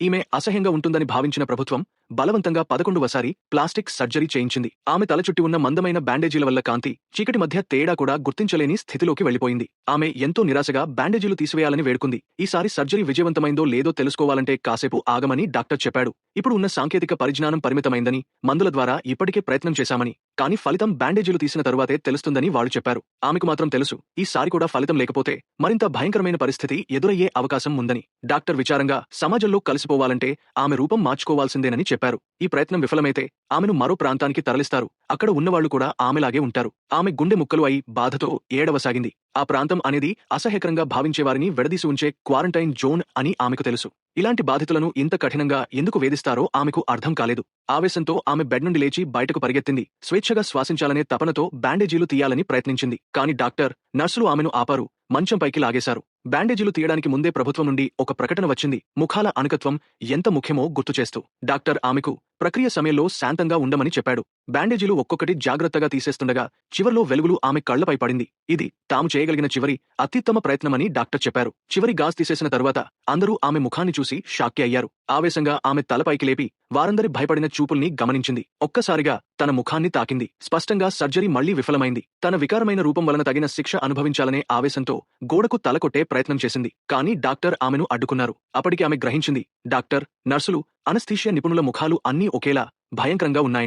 ఈమె అసహ్యంగా ఉంటుందని భావించిన ప్రభుత్వం బలవంతంగా పదకొండువసారి ప్లాస్టిక్ సర్జరీ చేయించింది. ఆమె తల చుట్టి ఉన్న మందమైన బ్యాండేజీల వల్ల కాంతి చీకటి మధ్య తేడా కూడా గుర్తించలేని స్థితిలోకి వెళ్ళిపోయింది ఆమె ఎంతో నిరాశగా బ్యాండేజీలు తీసివేయాలని వేడుకుంది. ఈసారి సర్జరీ విజయవంతమైందో లేదో తెలుసుకోవాలంటే కాసేపు ఆగమని డాక్టర్ చెప్పాడు. ఇప్పుడు ఉన్న సాంకేతిక పరిజ్ఞానం పరిమితమైందని మందుల ద్వారా ఇప్పటికే ప్రయత్నం చేశామని కానీ ఫలితం బ్యాండేజీలు తీసిన తరువాతే తెలుస్తుందని వాళ్ళు చెప్పారు. ఆమెకు మాత్రం తెలుసు ఈసారి కూడా ఫలితం లేకపోతే మరింత భయంకరమైన పరిస్థితి ఎదురయ్యే అవకాశం ఉందని. డాక్టర్ విచారంగా సమాజంలో కలిసిపోవాలంటే ఆమె రూపం మార్చుకోవాల్సిందేనని చెప్పారు. ఈ ప్రయత్నం విఫలమైతే ఆమెను మరో ప్రాంతానికి తరలిస్తారు. అక్కడ ఉన్నవాళ్ళు కూడా ఆమెలాగే ఉంటారు. ఆమె గుండె ముక్కలు అయి బాధతో ఏడవసాగింది. ఆ ప్రాంతం అనేది అసహ్యకరంగా భావించేవారిని విడదీసి ఉంచే క్వారంటైన్ జోన్ అని ఆమెకు తెలుసు. ఇలాంటి బాధితులను ఇంత కఠినంగా ఎందుకు వేధిస్తారో ఆమెకు అర్థం కాలేదు. ఆవేశంతో ఆమె బెడ్ నుండి లేచి బయటకు పరిగెత్తింది. స్వేచ్ఛగా శ్వాసించాలనే తపనతో బ్యాండేజీలు తీయాలని ప్రయత్నించింది. కాని డాక్టర్ నర్సులు ఆమెను ఆపారు. మంచంపైకి లాగేశారు. బ్యాండేజీలు తీయడానికి ముందే ప్రభుత్వం నుండి ఒక ప్రకటన వచ్చింది. ముఖాల అణుకత్వం ఎంత ముఖ్యమో గుర్తు చేస్తూ డాక్టర్ ఆమెకు ప్రక్రియ సమయంలో శాంతంగా ఉండమని చెప్పాడు. బ్యాండేజీలు ఒక్కొక్కటి జాగ్రత్తగా తీసేస్తుండగా చివర్లో వెలుగులు ఆమె కళ్ళపై పడింది. ఇది తాము చేయగలిగిన చివరి అత్యుత్తమ ప్రయత్నమని డాక్టర్ చెప్పారు. చివరి గాజ్ తీసేసిన తరువాత అందరూ ఆమె ముఖాన్ని చూసి షాక్కి అయ్యారు. ఆవేశంగా ఆమె తలపైకి లేపి వారందరి భయపడిన చూపుల్ని గమనించింది. ఒక్కసారిగా తన ముఖాన్ని తాకింది. స్పష్టంగా సర్జరీ మళ్ళీ విఫలమైంది. తన వికారమైన రూపం వలన తగిన శిక్ష అనుభవించాలనే ఆవేశంతో గోడకు తలకొట్టే ప్రయత్నం చేసింది. కానీ డాక్టర్ ఆమెను అడ్డుకున్నారు. అప్పటికి ఆమె గ్రహించింది. డాక్టర్ నర్సులు అనస్థీషియా నిపుణుల ముఖాలు అన్నీ ఒకేలా భయంకరంగా ఉన్నాయి.